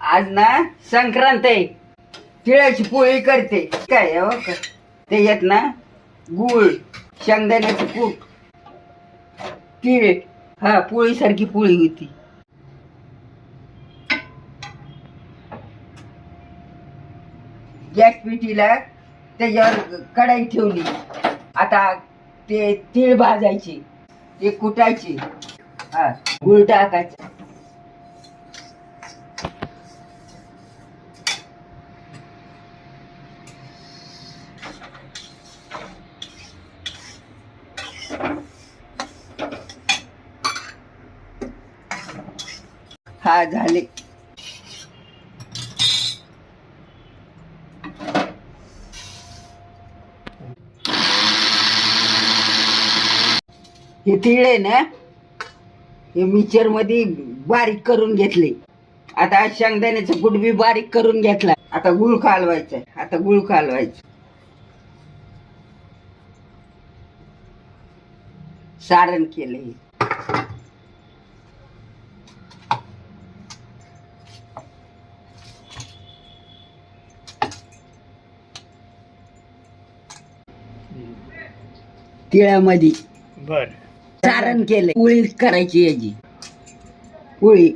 आज ना संक्रांत आहे. तिळाची पोळी करते. काय हो? का त्याच्यात ना गुळ शेंगदाण्याचं कूट तिळ. हा पोळीसारखी पोळी होती. गॅस पिटीला त्याच्यावर कढाई ठेवली. आता ते तीळ भाजायची. ती कुटायची. हा गुळ टाकायचं. हा झाले. हे तीळ आहे ना हे मिक्सरमध्ये बारीक करून घेतले. आता शेंगदाण्याचं गुड बी बारीक करून घेतला. आता गुळ कालवायचा आता गुळ कालवायचं सारण केलं तिळामध्ये. बर. सारण केलं पोळी करायची याची. पोळी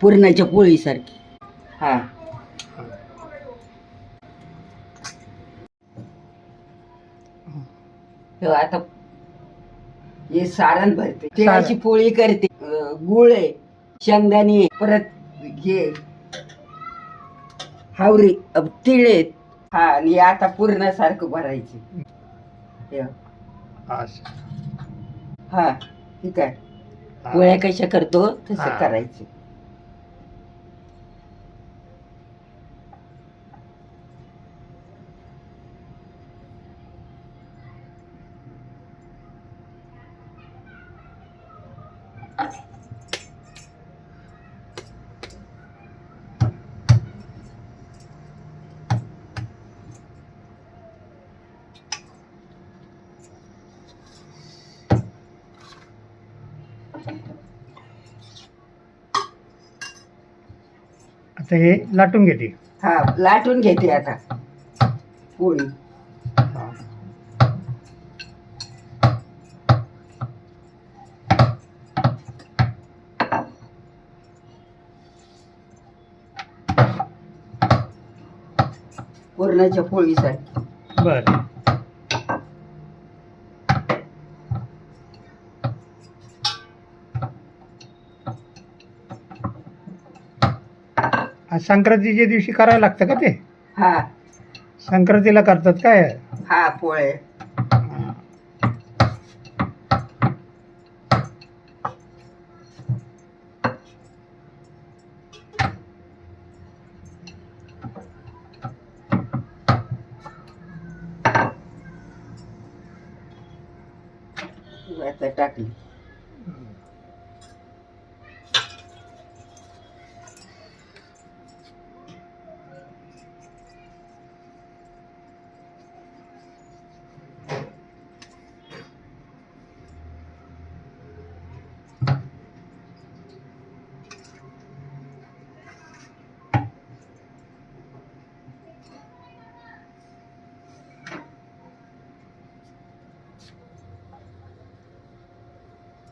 पुरणाच्या पोळीसारखी. हा. आता हे सारण भरते. तिळाची पोळी करते. अं, गुळ आहे शेंगदाणे आहे, परत हे हावरी अं, तिळ आहेत. हा आणि हे आता पूर्णासारखं भरायचे. हे, असं हा ठीक आहे. पोळ्या कशा करतो तसं. करायचं आता हे लाटून घेते. हा लाटून घेते आता. पोळी हा. पुरणाच्या पोळीसाठी. बर. संक्रांतीच्या दिवशी करायला लागतं का ते? हा. संक्रांतीला करतात काय? हा पोळे. आता टाकली.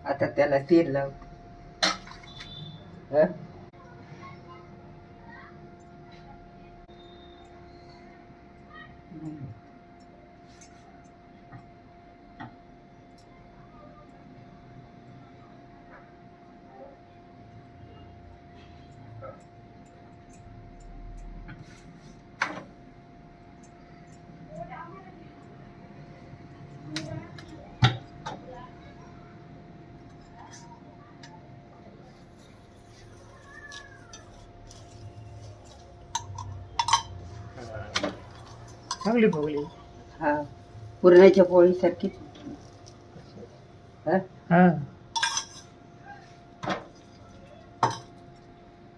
आता त्याला तेल लावते हं? चांगली फुगली हा पुरणाच्या पोळीसारखी हं? हा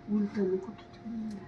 उलटं नको ठेवू.